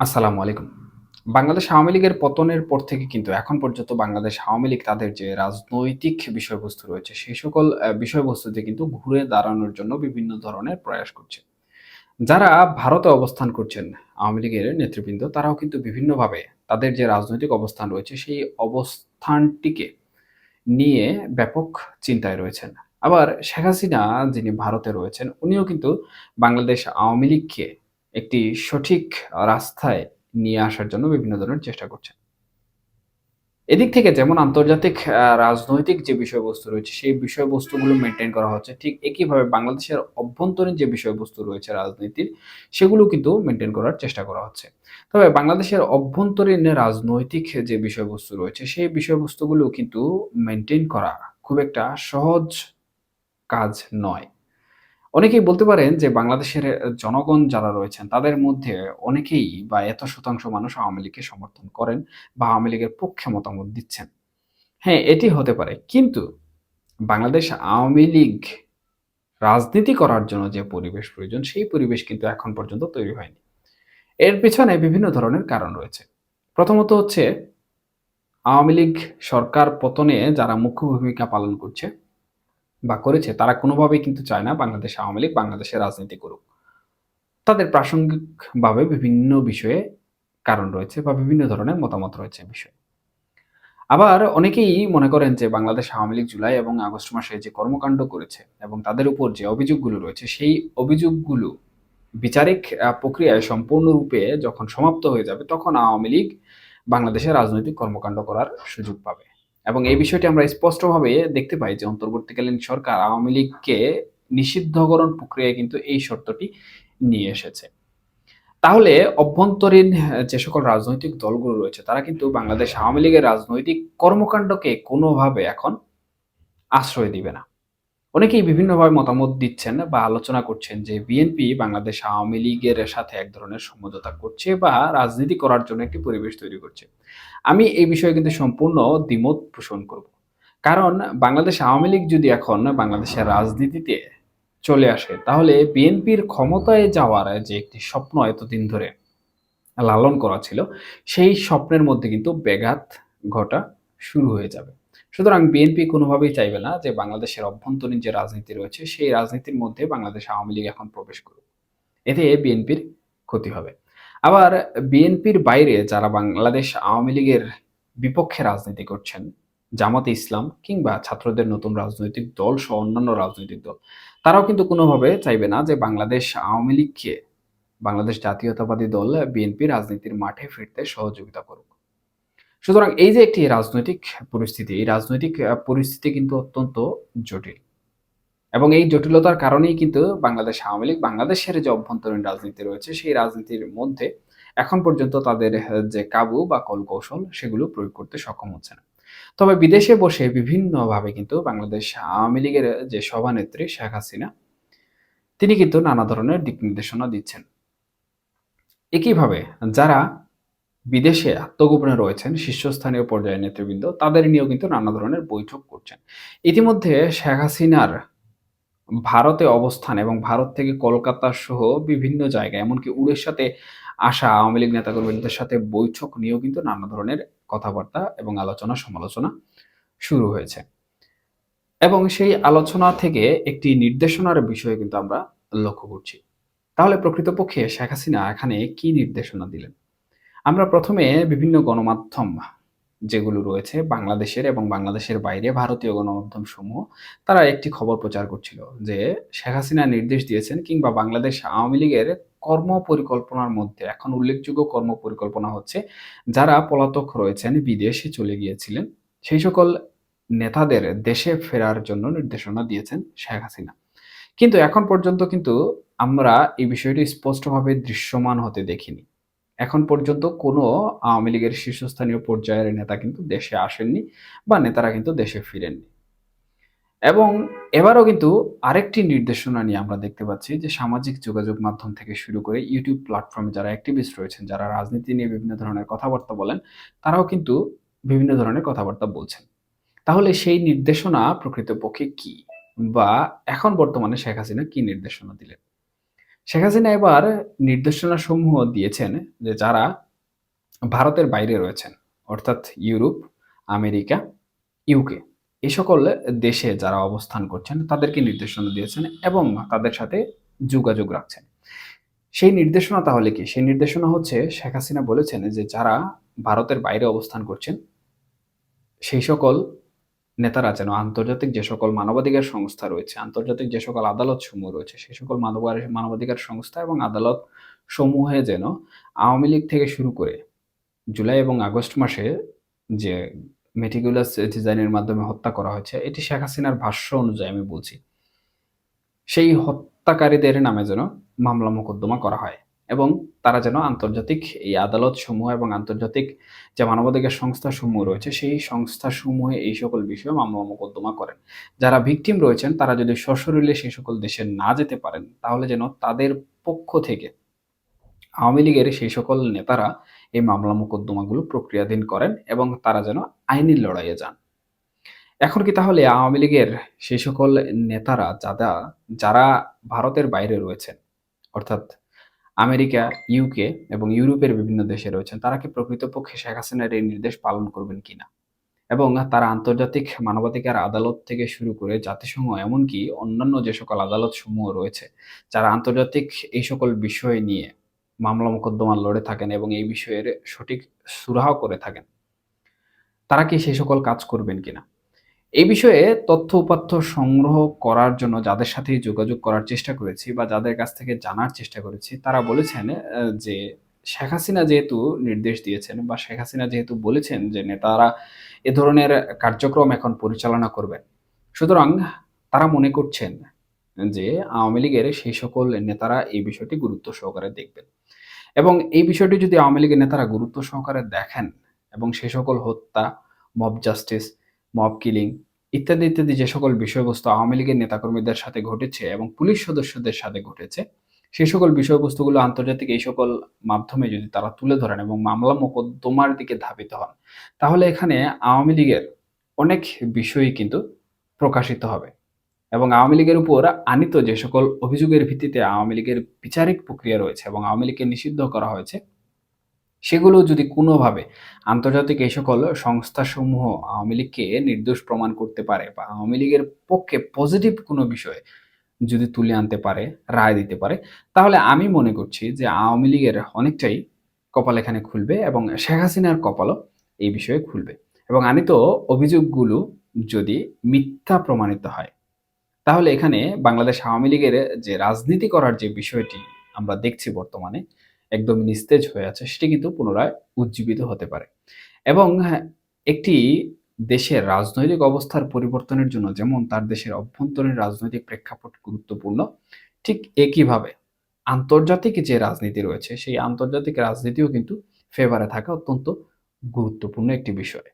আসসালামু আলাইকুম। বাংলাদেশ আওয়ামী লীগের পতনের পর থেকে কিন্তু এখন পর্যন্ত বাংলাদেশ আওয়ামী লীগ তাদের যে রাজনৈতিক বিষয়বস্তু রয়েছে, সেই সকল বিষয়বস্তুতে কিন্তু ঘুরে দাঁড়ানোর জন্য বিভিন্ন ধরনের প্রয়াস করছে। যারা ভারতে অবস্থান করছেন আওয়ামী লীগের নেতৃবৃন্দ, তারাও কিন্তু বিভিন্নভাবে তাদের যে রাজনৈতিক অবস্থান রয়েছে, সেই অবস্থানটিকে নিয়ে ব্যাপক চিন্তায় রয়েছেন। আবার শেখ হাসিনা যিনি ভারতে রয়েছেন, উনিও কিন্তু বাংলাদেশ আওয়ামী লীগকে একটি সঠিক রাস্তায় নিয়ে আসার জন্য বিভিন্ন ধরনের চেষ্টা করছে এদিক থেকে যেমন আন্তর্জাতিক রাজনৈতিক যে বিষয়বস্তু রয়েছে, সেই বিষয়বস্তুগুলো মেইনটেইন করা হচ্ছে। ঠিক একইভাবে বাংলাদেশের অভ্যন্তরীণ যে বিষয়বস্তু রয়েছে রাজনীতির, সেগুলো কিন্তু মেইনটেইন করার চেষ্টা করা হচ্ছে। তবে বাংলাদেশের অভ্যন্তরীণ রাজনৈতিক যে বিষয়বস্তু রয়েছে, সেই বিষয়বস্তুগুলো কিন্তু মেইনটেইন করা খুব একটা সহজ কাজ নয়। অনেকেই বলতে পারেন যে বাংলাদেশের জনগণ যারা রয়েছেন তাদের মধ্যে অনেকেই বা এত শতাংশ মানুষ আওয়ামী লীগকে সমর্থন করেন বা আওয়ামী লীগের পক্ষে মতামত দিচ্ছেন। হ্যাঁ, এটি হতে পারে। কিন্তু বাংলাদেশ আওয়ামী লীগ রাজনীতি করার জন্য যে পরিবেশ প্রয়োজন সেই পরিবেশ কিন্তু এখন পর্যন্ত তৈরি হয়নি। এর পেছনে বিভিন্ন ধরনের কারণ রয়েছে। প্রথমত হচ্ছে আওয়ামী লীগ সরকার পতনে যারা মুখ্য ভূমিকা পালন করছে বা করেছে, তারা কোনোভাবেই কিন্তু চায় না বাংলাদেশ আওয়ামী লীগ বাংলাদেশের রাজনীতি করুক। তাদের প্রাসঙ্গিকভাবে বিভিন্ন বিষয়ে কারণ রয়েছে বা বিভিন্ন ধরনের মতামত রয়েছে বিষয়ে। আবার অনেকেই মনে করেন যে বাংলাদেশ আওয়ামী লীগ জুলাই এবং আগস্ট মাসে যে কর্মকাণ্ড করেছে এবং তাদের উপর যে অভিযোগগুলো রয়েছে, সেই অভিযোগগুলো বিচারিক প্রক্রিয়ায় সম্পূর্ণরূপে যখন সমাপ্ত হয়ে যাবে, তখন আওয়ামী লীগ বাংলাদেশে রাজনৈতিক কর্মকাণ্ড করার সুযোগ পাবে। এবং এই বিষয়টি আমরা স্পষ্টভাবে দেখতে পাই যে অন্তর্বর্তীকালীন সরকার আওয়ামী লীগকে নিষিদ্ধকরণ প্রক্রিয়ায় কিন্তু এই শর্তটি নিয়ে এসেছে। তাহলে অভ্যন্তরীণ যে সকল রাজনৈতিক দলগুলো রয়েছে, তারা কিন্তু বাংলাদেশ আওয়ামী লীগের রাজনৈতিক কর্মকাণ্ডকে কোনোভাবে এখন আশ্রয় দিবে না। অনেকেই বিভিন্নভাবে মতামত দিচ্ছেন বা আলোচনা করছেন যে বিএনপি বাংলাদেশ আওয়ামী লীগের সাথে এক ধরনের সমঝোতা করছে বা রাজনীতি করার জন্য একটি পরিবেশ তৈরি করছে। আমি এই বিষয়ে কিন্তু সম্পূর্ণ দ্বিমত পোষণ করব। কারণ বাংলাদেশ আওয়ামী লীগ যদি এখন বাংলাদেশের রাজনীতিতে চলে আসে তাহলে বিএনপির ক্ষমতায় যাওয়ার যে একটি স্বপ্ন এতদিন ধরে লালন করা ছিল, সেই স্বপ্নের মধ্যে কিন্তু ব্যাঘাত ঘটা শুরু হয়ে যাবে। সুতরাং বিএনপি কোনোভাবেই চাইবে না যে বাংলাদেশের অভ্যন্তরীণ যে রাজনীতি রয়েছে সেই রাজনীতির মধ্যে বাংলাদেশ আওয়ামী লীগ এখন প্রবেশ করুক। এতে বিএনপির ক্ষতি হবে। আবার বিএনপির বাইরে যারা বাংলাদেশ আওয়ামী লীগের বিপক্ষে রাজনীতি করছেন, জামাতে ইসলাম কিংবা ছাত্রদের নতুন রাজনৈতিক দল সহ অন্যান্য রাজনৈতিক দল, তারাও কিন্তু কোনোভাবে চাইবে না যে বাংলাদেশ আওয়ামী লীগকে বাংলাদেশ জাতীয়তাবাদী দল বিএনপি রাজনীতির মাঠে ফিরতে সহযোগিতা করুক। সুতরাং এই যে একটি রাজনৈতিক পরিস্থিতি, এই রাজনৈতিক পরিস্থিতি কিন্তু অত্যন্ত জটিল। এবং এই জটিলতার কারণেই কিন্তু বাংলাদেশ আওয়ামী লীগ বাংলাদেশের যে অভ্যন্তরীণ রাজনীতি রয়েছে সেই রাজনীতির মধ্যে এখন পর্যন্ত তাদের যে কাবু বা কলকৌশল সেগুলো প্রয়োগ করতে সক্ষম হচ্ছে না। তবে বিদেশে বসে বিভিন্নভাবে কিন্তু বাংলাদেশ আওয়ামী লীগের যে সভানেত্রী শেখ হাসিনা তিনি কিন্তু নানা ধরনের দিক নির্দেশনা দিচ্ছেন। একইভাবে যারা বিদেশে আত্মগোপনে রয়েছেন শীর্ষস্থানীয় পর্যায়ের নেতৃবৃন্দ তাদের নিয়েও কিন্তু নানা ধরনের বৈঠক করছেন। ইতিমধ্যে শেখ হাসিনার ভারতে অবস্থান এবং ভারত থেকে কলকাতা সহ বিভিন্ন জায়গায়, এমনকি উড়িষ্যাতে আসা আওয়ামী লীগ নেতাকর্মীদের সাথে বৈঠক নিয়েও কিন্তু নানা ধরনের কথাবার্তা এবং আলোচনা সমালোচনা শুরু হয়েছে। এবং সেই আলোচনা থেকে একটি নির্দেশনার বিষয়ে কিন্তু আমরা লক্ষ্য করছি। তাহলে প্রকৃতপক্ষে শেখ হাসিনা এখানে কি নির্দেশনা দিলেন? আমরা প্রথমে বিভিন্ন গণমাধ্যম যেগুলো রয়েছে, বাংলাদেশের এবং বাংলাদেশের বাইরে ভারতীয় গণমাধ্যম সমূহ, তারা একটি খবর প্রচার করছিল যে শেখ হাসিনা নির্দেশ দিয়েছেন কিংবা বাংলাদেশ আওয়ামী লীগের কর্ম পরিকল্পনার মধ্যে এখন উল্লেখযোগ্য কর্ম পরিকল্পনা হচ্ছে, যারা পলাতক রয়েছেন, বিদেশে চলে গিয়েছিলেন, সেই সকল নেতাদের দেশে ফেরার জন্য নির্দেশনা দিয়েছেন শেখ হাসিনা। কিন্তু এখন পর্যন্ত কিন্তু আমরা এই বিষয়টি স্পষ্টভাবে দৃশ্যমান হতে দেখিনি। এখন পর্যন্ত কোনো আওয়ামী লীগের শীর্ষস্থানীয় পর্যায়ের নেতা কিন্তু দেশে আসেননি বা নেতারা কিন্তু দেশে ফিরেননি। এবং এবারও কিন্তু আরেকটি নির্দেশনা নিয়ে আমরা দেখতে পাচ্ছি যে সামাজিক যোগাযোগ মাধ্যম থেকে শুরু করে ইউটিউব প্ল্যাটফর্মে যারা অ্যাক্টিভিস্ট রয়েছেন, যারা রাজনীতি নিয়ে বিভিন্ন ধরনের কথাবার্তা বলেন, তারাও কিন্তু বিভিন্ন ধরনের কথাবার্তা বলছেন। তাহলে সেই নির্দেশনা প্রকৃতপক্ষে কি? বা এখন বর্তমানে শেখ হাসিনা কি নির্দেশনা দিলেন? শেখ হাসিনা এবার নির্দেশনাসমূহ দিয়েছেন যে যারা ভারতের বাইরে রয়েছেন, অর্থাৎ ইউরোপ, আমেরিকা, ইউকে, এ সকল দেশে যারা অবস্থান করছেন তাদেরকে নির্দেশনা দিয়েছেন এবং তাদের সাথে যোগাযোগ রাখছেন। সেই নির্দেশনা তাহলে কি? সেই নির্দেশনা হচ্ছে, শেখ হাসিনা বলেছেন যে যারা ভারতের বাইরে অবস্থান করছেন, সেই সকল নেতারা যেন আন্তর্জাতিক যে সকল মানবাধিকার সংস্থা রয়েছে, আন্তর্জাতিক যে সকল আদালত সমূহ রয়েছে সেই সকল মানব- মানবাধিকার সংস্থা এবং আদালত সমূহে যেন আওয়ামী লীগ থেকে শুরু করে জুলাই এবং আগস্ট মাসে যে মেটিকুলাস ডিজাইনের মাধ্যমে হত্যা করা হয়েছে, এটি শেখ হাসিনার ভাষ্য অনুযায়ী আমি বলছি। সেই হত্যাকারীদের নামে যেন মামলা মোকদ্দমা করা হয়। এবং তারা যেন আন্তর্জাতিক এই আদালত সমূহ এবং আন্তর্জাতিক যে মানবাধিকার সংস্থা সমূহ রয়েছে, সেই সংস্থা সমূহে এই সকল বিষয়ে মামলা মোকদ্দমা করেন। যারা ভিকটিম রয়েছেন, তারা যদি সশরীরে সেই সকল দেশে না যেতে পারেন, তাহলে যেন তাদের পক্ষ থেকে আওয়ামী লীগের সেই সকল নেতারা এই মামলা মোকদ্দমাগুলো প্রক্রিয়াধীন করেন এবং তারা যেন আইনি লড়াইয়ে যান। এখন কি তাহলে আওয়ামী লীগের সেই সকল নেতারা, যারা যারা ভারতের বাইরে রয়েছেন, অর্থাৎ আমেরিকা ইউকে এবং ইউরোপের বিভিন্ন দেশে রয়েছেন। তারা কি প্রকৃতপক্ষে শেখ হাসিনার এই নির্দেশ পালন করবেন কিনা? এবং তারা আন্তর্জাতিক মানবাধিকার আদালত থেকে শুরু করে জাতিসংঘ, এমনকি অন্যান্য যে সকল আদালত সমূহ রয়েছে, যারা আন্তর্জাতিক এই সকল বিষয় নিয়ে মামলা মোকদ্দমা লড়ে থাকেন এবং এই বিষয়ের সঠিক সুরাহ করে থাকেন, তারা কি সেই সকল কাজ করবেন কিনা? এই বিষয়ে তথ্য উপাত্য সংগ্রহ করার জন্য যাদের সাথেই যোগাযোগ করার চেষ্টা করেছি বা যাদের কাছ থেকে জানার চেষ্টা করেছি, তারা বলেছেন যে শেখ হাসিনা যেহেতু নির্দেশ দিয়েছেন বা শেখ হাসিনা যেহেতু বলেছেন যে নেতারা এ ধরনের কার্যক্রম এখন পরিচালনা করবেন, সুতরাং তারা মনে করছেন যে আওয়ামী লীগের সেই সকল নেতারা এই বিষয়টি গুরুত্ব সহকারে দেখবেন এবং এই বিষয়টি যদি আওয়ামী লীগের নেতারা গুরুত্ব সহকারে দেখেন এবং সে সকল হত্যা মব জাস্টিস মব কিলিং ইত্যাদি ইত্যাদি যে সকল বিষয়বস্তু আওয়ামী লীগের নেতাকর্মীদের সাথে ঘটেছে এবং পুলিশ সদস্যদের সাথে ঘটেছে, সেই সকল বিষয়বস্তুগুলো আন্তর্জাতিক এই সকল মাধ্যমে যদি তারা তুলে ধরেন এবং মামলা মোকদ্দমার দিকে ধাবিত হন, তাহলে এখানে আওয়ামী লীগের অনেক বিষয়ই কিন্তু প্রকাশিত হবে এবং আওয়ামী লীগের উপর আনিত যে সকল অভিযোগের ভিত্তিতে আওয়ামী লীগের বিচারিক প্রক্রিয়া রয়েছে এবং আওয়ামী লীগকে নিষিদ্ধ করা হয়েছে সেগুলো যদি কোনোভাবে আন্তর্জাতিক এই সকল সংস্থাসমূহ আওয়ামী লীগকে নির্দোষ প্রমাণ করতে পারে বা আওয়ামী লীগের পক্ষে পজিটিভ কোনো বিষয়ে যদি তুলে আনতে পারে, রায় দিতে পারে, তাহলে আমি মনে করছি যে আওয়ামী লীগের অনেকটাই কপাল এখানে খুলবে এবং শেখ হাসিনার কপালও এই বিষয়ে খুলবে। এবং আনিত অভিযোগগুলো যদি মিথ্যা প্রমাণিত হয়, তাহলে এখানে বাংলাদেশ আওয়ামী লীগের যে রাজনীতি করার যে বিষয়টি আমরা দেখছি বর্তমানে একদম নিস্তেজ হয়ে আছে সেটি কিন্তু পুনরায় উজ্জীবিত হতে পারে। এবং হ্যাঁ, একটি দেশের রাজনৈতিক অবস্থার পরিবর্তনের জন্য যেমন তার দেশের অভ্যন্তরীণ রাজনৈতিক প্রেক্ষাপট গুরুত্বপূর্ণ ঠিক একইভাবে আন্তর্জাতিক যে রাজনীতি রয়েছে সেই আন্তর্জাতিক রাজনীতিও কিন্তু ফেভারে থাকা অত্যন্ত গুরুত্বপূর্ণ একটি বিষয়।